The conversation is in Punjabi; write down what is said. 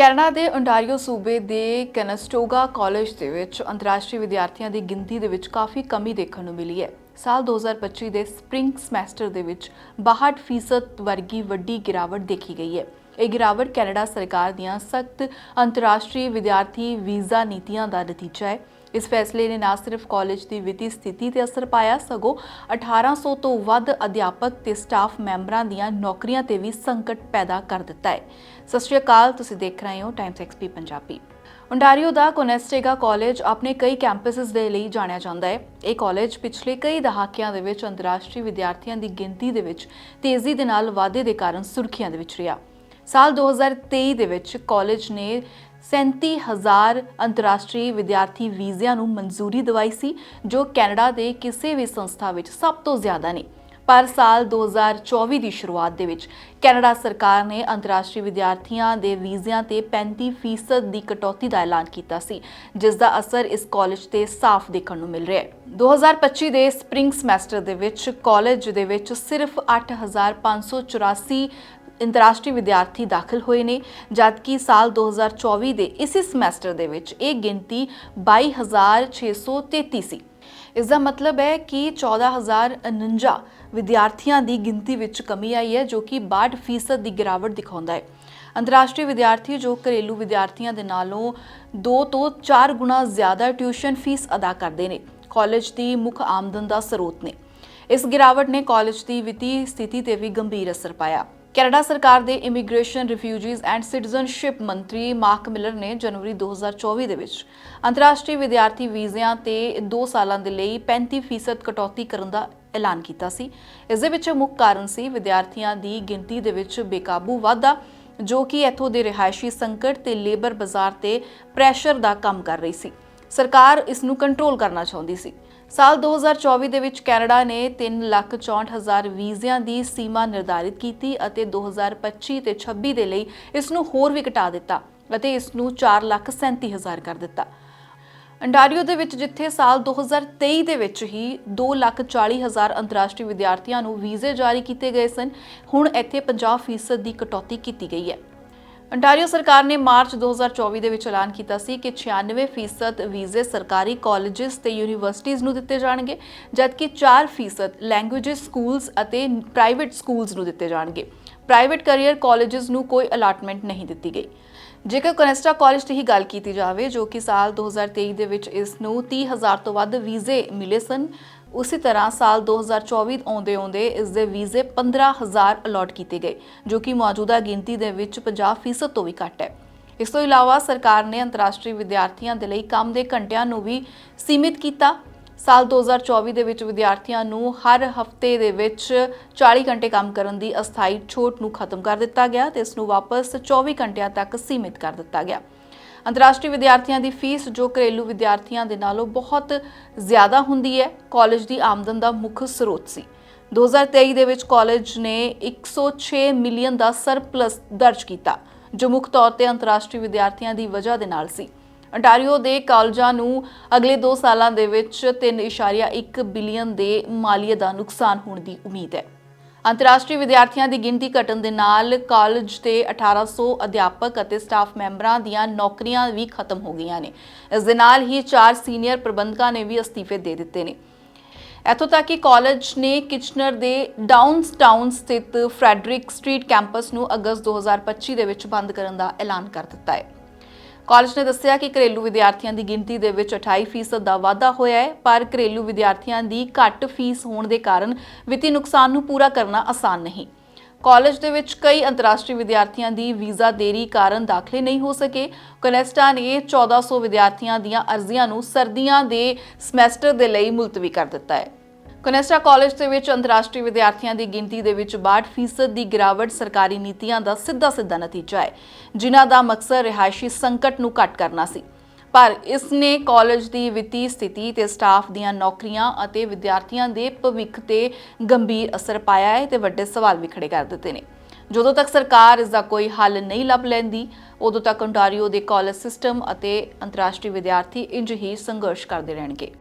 ਕੈਨੇਡਾ ਦੇ ਓਨਟਾਰੀਓ ਸੂਬੇ ਦੇ ਕੈਨਸਟੋਗਾ ਕਾਲਜ ਦੇ ਵਿੱਚ ਅੰਤਰਰਾਸ਼ਟਰੀ ਵਿਦਿਆਰਥੀਆਂ ਦੀ ਗਿਣਤੀ ਦੇ ਵਿੱਚ ਕਾਫੀ ਕਮੀ ਦੇਖਣ ਨੂੰ ਮਿਲੀ ਹੈ। ਸਾਲ 2025 ਦੇ ਸਪ੍ਰਿੰਗ ਸਮੈਸਟਰ ਦੇ ਵਿੱਚ 62% ਵਰਗੀ ਵੱਡੀ ਗਿਰਾਵਟ ਦੇਖੀ ਗਈ ਹੈ। ਇਹ ਗਿਰਾਵਟ ਕੈਨੇਡਾ ਸਰਕਾਰ ਦੀਆਂ ਸਖਤ ਅੰਤਰਰਾਸ਼ਟਰੀ ਵਿਦਿਆਰਥੀ ਵੀਜ਼ਾ ਨੀਤੀਆਂ ਦਾ ਨਤੀਜਾ ਹੈ। ਇਸ ਫੈਸਲੇ ਨੇ ਨਾ ਸਿਰਫ ਕਾਲਜ ਦੀ ਵਿੱਤੀ ਸਥਿਤੀ ਤੇ ਅਸਰ ਪਾਇਆ, ਸਗੋਂ 1800 ਤੋਂ ਵੱਧ ਅਧਿਆਪਕ ਤੇ ਸਟਾਫ ਮੈਂਬਰਾਂ ਦੀਆਂ ਨੌਕਰੀਆਂ ਤੇ ਵੀ ਸੰਕਟ ਪੈਦਾ ਕਰ ਦਿੱਤਾ ਹੈ। ਸਤਿ ਸ਼੍ਰੀ ਅਕਾਲ, ਤੁਸੀਂ ਦੇਖ ਰਹੇ ਹੋ ਟਾਈਮਸ ਐਕਸਪੀ ਪੰਜਾਬੀ। ਓਨਟਾਰੀਓ ਦਾ ਕੋਨੈਸਟੇਗਾ ਕਾਲਜ ਆਪਣੇ ਕਈ ਕੈਂਪਸਸ ਦੇ ਲਈ ਜਾਣਿਆ ਜਾਂਦਾ ਹੈ। ਇਹ ਕਾਲਜ ਪਿਛਲੇ ਕਈ ਦਹਾਕਿਆਂ ਦੇ ਵਿੱਚ ਅੰਤਰਰਾਸ਼ਟਰੀ ਵਿਦਿਆਰਥੀਆਂ ਦੀ ਗਿਣਤੀ ਦੇ ਵਿੱਚ ਤੇਜ਼ੀ ਦੇ ਨਾਲ ਵਾਧੇ ਦੇ ਕਾਰਨ ਸੁਰਖੀਆਂ ਦੇ ਵਿੱਚ ਰਿਹਾ। ਸਾਲ 2023 ਦੇ ਵਿੱਚ ਕਾਲਜ ਨੇ 37000 ਅੰਤਰਰਾਸ਼ਟਰੀ ਵਿਦਿਆਰਥੀ ਵੀਜ਼ਿਆਂ ਨੂੰ ਮਨਜ਼ੂਰੀ ਦਿਵਾਈ ਸੀ, ਜੋ ਕੈਨੇਡਾ ਦੇ ਕਿਸੇ ਵੀ ਸੰਸਥਾ ਵਿੱਚ ਸਭ ਤੋਂ ਜ਼ਿਆਦਾ ਨੇ। ਪਰ ਸਾਲ 2024 ਦੀ ਸ਼ੁਰੂਆਤ ਦੇ ਵਿੱਚ ਕੈਨੇਡਾ ਸਰਕਾਰ ਨੇ ਅੰਤਰਰਾਸ਼ਟਰੀ ਵਿਦਿਆਰਥੀਆਂ ਦੇ ਵੀਜ਼ਿਆਂ ਤੇ 35% ਦੀ ਕਟੌਤੀ ਦਾ ਐਲਾਨ ਕੀਤਾ ਸੀ, ਜਿਸ ਦਾ ਅਸਰ ਇਸ ਕਾਲਜ ਤੇ ਸਾਫ਼ ਦੇਖਣ ਨੂੰ ਮਿਲ ਰਿਹਾ ਹੈ। 2025 ਦੇ ਸਪ੍ਰਿੰਗ ਸਮੈਸਟਰ ਦੇ ਵਿੱਚ ਕਾਲਜ ਦੇ ਵਿੱਚ ਸਿਰਫ 8584 ਅੰਤਰਰਾਸ਼ਟਰੀ ਵਿਦਿਆਰਥੀ ਦਾਖਲ ਹੋਏ ਨੇ, ਜਦਕਿ ਸਾਲ 2024 ਦੇ ਇਸੇ ਸਮੈਸਟਰ ਦੇ ਵਿੱਚ ਇਹ ਗਿਣਤੀ 22633 ਸੀ ਇਸ ਦਾ ਮਤਲਬ ਹੈ ਕਿ 14049 ਵਿਦਿਆਰਥੀਆਂ ਦੀ ਗਿਣਤੀ ਵਿੱਚ ਕਮੀ ਆਈ ਹੈ, ਜੋ ਕਿ 62% ਦੀ ਗਿਰਾਵਟ ਦਿਖਾਉਂਦਾ ਹੈ। ਅੰਤਰਰਾਸ਼ਟਰੀ ਵਿਦਿਆਰਥੀ ਜੋ ਘਰੇਲੂ ਵਿਦਿਆਰਥੀਆਂ ਦੇ ਨਾਲੋਂ 2 ਤੋਂ 4 ਗੁਣਾ ਜ਼ਿਆਦਾ ਟਿਊਸ਼ਨ ਫੀਸ ਅਦਾ ਕਰਦੇ ਨੇ, ਕਾਲਜ ਦੀ ਮੁੱਖ ਆਮਦਨ ਦਾ ਸਰੋਤ ਨੇ। ਇਸ ਗਿਰਾਵਟ ਨੇ ਕਾਲਜ ਦੀ ਵਿੱਤੀ ਸਥਿਤੀ ਤੇ ਵੀ ਗੰਭੀਰ ਅਸਰ ਪਾਇਆ। ਕੈਨੇਡਾ ਸਰਕਾਰ ਦੇ ਇਮੀਗ੍ਰੇਸ਼ਨ, ਰਿਫਿਊਜੀਜ਼ ਐਂਡ ਸਿਟੀਜ਼ਨਸ਼ਿਪ ਮੰਤਰੀ ਮਾਰਕ ਮਿਲਰ ਨੇ ਜਨਵਰੀ 2024 ਦੇ ਵਿੱਚ ਅੰਤਰਰਾਸ਼ਟਰੀ ਵਿਦਿਆਰਥੀ ਵੀਜ਼ਿਆਂ ਤੇ 2 ਸਾਲਾਂ ਦੇ ਲਈ 35% ਕਟੌਤੀ ਕਰਨ ਦਾ ਐਲਾਨ ਕੀਤਾ ਸੀ। ਇਸ ਦੇ ਵਿੱਚ ਮੁੱਖ ਕਾਰਨ ਸੀ ਵਿਦਿਆਰਥੀਆਂ ਦੀ ਗਿਣਤੀ ਦੇ ਵਿੱਚ ਬੇਕਾਬੂ ਵਾਧਾ, ਜੋ ਕਿ ਇੱਥੋਂ ਦੇ ਰਿਹਾਇਸ਼ੀ ਸੰਕਟ ਤੇ ਲੇਬਰ ਬਾਜ਼ਾਰ ਤੇ ਪ੍ਰੈਸ਼ਰ ਦਾ ਕੰਮ ਕਰ ਰਹੀ ਸੀ। ਸਰਕਾਰ ਇਸ ਨੂੰ ਕੰਟਰੋਲ ਕਰਨਾ ਚਾਹੁੰਦੀ ਸੀ। ਸਾਲ 2024 ਦੇ ਵਿੱਚ ਕੈਨੇਡਾ ਨੇ 364000 ਵੀਜ਼ਿਆਂ ਦੀ ਸੀਮਾ ਨਿਰਧਾਰਿਤ ਕੀਤੀ ਅਤੇ 2025 ਤੇ 26 ਦੇ ਲਈ ਇਸ ਨੂੰ ਹੋਰ ਵੀ ਘਟਾ ਦਿੱਤਾ ਅਤੇ ਇਸ ਨੂੰ 437000 ਕਰ ਦਿੱਤਾ। ਅੰਡਾਰੀਓ ਦੇ ਵਿੱਚ ਜਿੱਥੇ ਸਾਲ 2023 ਦੇ ਵਿੱਚ ਹੀ 240000 ਅੰਤਰਰਾਸ਼ਟਰੀ ਵਿਦਿਆਰਥੀਆਂ ਨੂੰ ਵੀਜ਼ੇ ਜਾਰੀ ਕੀਤੇ ਗਏ ਸਨ, ਹੁਣ ਇੱਥੇ 50% ਦੀ ਕਟੌਤੀ ਕੀਤੀ ਗਈ ਹੈ। ਅੰਟਾਰੀਓ ਸਰਕਾਰ ਨੇ ਮਾਰਚ 2024 ਦੇ ਵਿੱਚ ਐਲਾਨ ਕੀਤਾ ਸੀ ਕਿ 96% ਵੀਜ਼ੇ ਸਰਕਾਰੀ ਕਾਲਜਸ ਤੇ ਯੂਨੀਵਰਸਿਟੀਆਂ ਨੂੰ ਦਿੱਤੇ ਜਾਣਗੇ, ਜਦਕਿ 4% ਲੈਂਗੁਏਜਸ ਸਕੂਲਸ ਅਤੇ ਪ੍ਰਾਈਵੇਟ ਸਕੂਲਸ ਨੂੰ ਦਿੱਤੇ ਜਾਣਗੇ। ਪ੍ਰਾਈਵੇਟ ਕੈਰੀਅਰ ਕਾਲਜਸ ਨੂੰ ਕੋਈ ਅਲਾਟਮੈਂਟ ਨਹੀਂ ਦਿੱਤੀ ਗਈ। ਜੇਕਰ ਕਨੈਸਟਾ ਕਾਲਜ ਦੀ ਹੀ ਗੱਲ ਕੀਤੀ ਜਾਵੇ, ਜੋ ਕਿ ਸਾਲ 2023 ਦੇ ਵਿੱਚ ਇਸ ਨੂੰ 30000 ਤੋਂ ਵੱਧ ਵੀਜ਼ੇ ਮਿਲੇ ਸਨ, ਉਸੇ ਤਰ੍ਹਾਂ ਸਾਲ 2024 ਆਉਂਦੇ ਆਉਂਦੇ ਇਸ ਦੇ ਵੀਜ਼ੇ 15000 ਅਲਾਟ ਕੀਤੇ ਗਏ, ਜੋ ਕਿ ਮੌਜੂਦਾ ਗਿਣਤੀ ਦੇ ਵਿੱਚ 50% ਤੋਂ ਵੀ ਘੱਟ ਹੈ। ਇਸ ਤੋਂ ਇਲਾਵਾ ਸਰਕਾਰ ਨੇ ਅੰਤਰਰਾਸ਼ਟਰੀ ਵਿਦਿਆਰਥੀਆਂ ਦੇ ਲਈ ਕੰਮ ਦੇ ਘੰਟਿਆਂ ਨੂੰ ਵੀ ਸੀਮਿਤ ਕੀਤਾ ਸਾਲ 2024 ਦੇ ਵਿੱਚ ਵਿਦਿਆਰਥੀਆਂ ਨੂੰ ਹਰ ਹਫ਼ਤੇ ਦੇ ਵਿੱਚ 40 ਘੰਟੇ ਕੰਮ ਕਰਨ ਦੀ ਅਸਥਾਈ ਛੋਟ ਨੂੰ ਖਤਮ ਕਰ ਦਿੱਤਾ ਗਿਆ ਤੇ ਇਸ ਨੂੰ ਵਾਪਸ 24 ਘੰਟਿਆਂ ਤੱਕ ਸੀਮਿਤ ਕਰ ਦਿੱਤਾ ਗਿਆ। ਅੰਤਰਰਾਸ਼ਟਰੀ ਵਿਦਿਆਰਥੀਆਂ ਦੀ ਫੀਸ ਜੋ ਘਰੇਲੂ ਵਿਦਿਆਰਥੀਆਂ ਦੇ ਨਾਲੋਂ ਬਹੁਤ ਜ਼ਿਆਦਾ ਹੁੰਦੀ ਹੈ, ਕਾਲਜ ਦੀ ਆਮਦਨ ਦਾ ਮੁੱਖ ਸਰੋਤ ਸੀ। 2023 ਦੇ ਵਿੱਚ ਕਾਲਜ ਨੇ 106 ਮਿਲੀਅਨ ਦਾ ਸਰਪਲਸ ਦਰਜ ਕੀਤਾ, ਜੋ ਮੁੱਖ ਤੌਰ ਤੇ ਅੰਤਰਰਾਸ਼ਟਰੀ ਵਿਦਿਆਰਥੀਆਂ ਦੀ ਵਜ੍ਹਾ ਦੇ ਨਾਲ ਸੀ। ਅੰਟਾਰੀਓ ਦੇ ਕਾਲਜਾਂ ਨੂੰ ਅਗਲੇ 2 ਸਾਲਾਂ ਦੇ ਵਿੱਚ 3.1 ਬਿਲੀਅਨ ਦੇ ਮਾਲੀਏ ਦਾ ਨੁਕਸਾਨ ਹੋਣ ਦੀ ਉਮੀਦ ਹੈ। ਅੰਤਰਰਾਸ਼ਟਰੀ ਵਿਦਿਆਰਥੀਆਂ ਦੀ ਗਿਣਤੀ ਘਟਣ ਦੇ ਨਾਲ ਕਾਲਜ ਤੇ 1800 ਅਧਿਆਪਕ ਅਤੇ ਸਟਾਫ ਮੈਂਬਰਾਂ ਦੀਆਂ ਨੌਕਰੀਆਂ ਵੀ ਖਤਮ ਹੋ ਗਈਆਂ ਨੇ। ਇਸ ਦੇ ਨਾਲ ਹੀ ਚਾਰ ਸੀਨੀਅਰ ਪ੍ਰਬੰਧਕਾਂ ਨੇ ਵੀ ਅਸਤੀਫੇ ਦੇ ਦਿੱਤੇ ਨੇ। ਇੱਥੋਂ ਤੱਕ ਕਿ ਕਾਲਜ ਨੇ ਕਿਚਨਰ ਦੇ ਡਾਊਨਸਟਾਊਨ ਸਥਿਤ ਫਰੈਡਰਿਕ ਸਟਰੀਟ ਕੈਂਪਸ ਨੂੰ ਅਗਸਤ 2025 ਦੇ ਵਿੱਚ ਬੰਦ ਕਰਨ ਦਾ ਐਲਾਨ ਕਰ ਦਿੱਤਾ ਹੈ। ਕਾਲਜ ਨੇ ਦੱਸਿਆ ਕਿ ਘਰੇਲੂ ਵਿਦਿਆਰਥੀਆਂ ਦੀ ਗਿਣਤੀ ਦੇ ਵਿੱਚ 28% ਦਾ ਵਾਧਾ ਹੋਇਆ ਹੈ, ਪਰ ਘਰੇਲੂ ਵਿਦਿਆਰਥੀਆਂ ਦੀ ਘੱਟ ਫੀਸ ਹੋਣ ਦੇ ਕਾਰਨ ਵਿੱਤੀ ਨੁਕਸਾਨ ਨੂੰ ਪੂਰਾ ਕਰਨਾ ਆਸਾਨ ਨਹੀਂ। ਕਾਲਜ ਦੇ ਵਿੱਚ ਕਈ ਅੰਤਰਰਾਸ਼ਟਰੀ ਵਿਦਿਆਰਥੀਆਂ ਦੀ ਵੀਜ਼ਾ ਦੇਰੀ ਕਾਰਨ ਦਾਖਲੇ ਨਹੀਂ ਹੋ ਸਕੇ। ਕਨੈਸਟਾ ਨੇ 1400 ਵਿਦਿਆਰਥੀਆਂ ਦੀਆਂ ਅਰਜ਼ੀਆਂ ਨੂੰ ਸਰਦੀਆਂ ਦੇ ਸਮੈਸਟਰ ਦੇ ਲਈ ਮੁਲਤਵੀ ਕਰ ਦਿੱਤਾ ਹੈ। ਕਨੈਸਟਾ ਕਾਲਜ ਦੇ ਵਿੱਚ ਅੰਤਰਰਾਸ਼ਟਰੀ ਵਿਦਿਆਰਥੀਆਂ ਦੀ ਗਿਣਤੀ ਦੇ ਵਿੱਚ 62% ਦੀ ਗਿਰਾਵਟ ਸਰਕਾਰੀ ਨੀਤੀਆਂ ਦਾ ਸਿੱਧਾ ਸਿੱਧਾ ਨਤੀਜਾ ਹੈ, ਜਿਨ੍ਹਾਂ ਦਾ ਮਕਸਦ ਰਿਹਾਇਸ਼ੀ ਸੰਕਟ ਨੂੰ ਘੱਟ ਕਰਨਾ ਸੀ। ਪਰ ਇਸ ਨੇ ਕਾਲਜ ਦੀ ਵਿੱਤੀ ਸਥਿਤੀ ਤੇ ਸਟਾਫ ਦੀਆਂ ਨੌਕਰੀਆਂ ਅਤੇ ਵਿਦਿਆਰਥੀਆਂ ਦੇ ਭਵਿੱਖ ਤੇ ਗੰਭੀਰ ਅਸਰ ਪਾਇਆ ਹੈ ਤੇ ਵੱਡੇ ਸਵਾਲ ਵੀ ਖੜੇ ਕਰ ਦਿੱਤੇ ਨੇ। ਜਦੋਂ ਤੱਕ ਸਰਕਾਰ ਇਸ ਦਾ ਕੋਈ ਹੱਲ ਨਹੀਂ ਲੱਭ ਲੈਂਦੀ, ਉਦੋਂ ਤੱਕ ਓਨਟਾਰੀਓ ਦੇ ਕਾਲਜ ਸਿਸਟਮ ਅਤੇ ਅੰਤਰਰਾਸ਼ਟਰੀ ਵਿਦਿਆਰਥੀ ਇੰਜ ਹੀ ਸੰਘਰਸ਼ ਕਰਦੇ ਰਹਿਣਗੇ।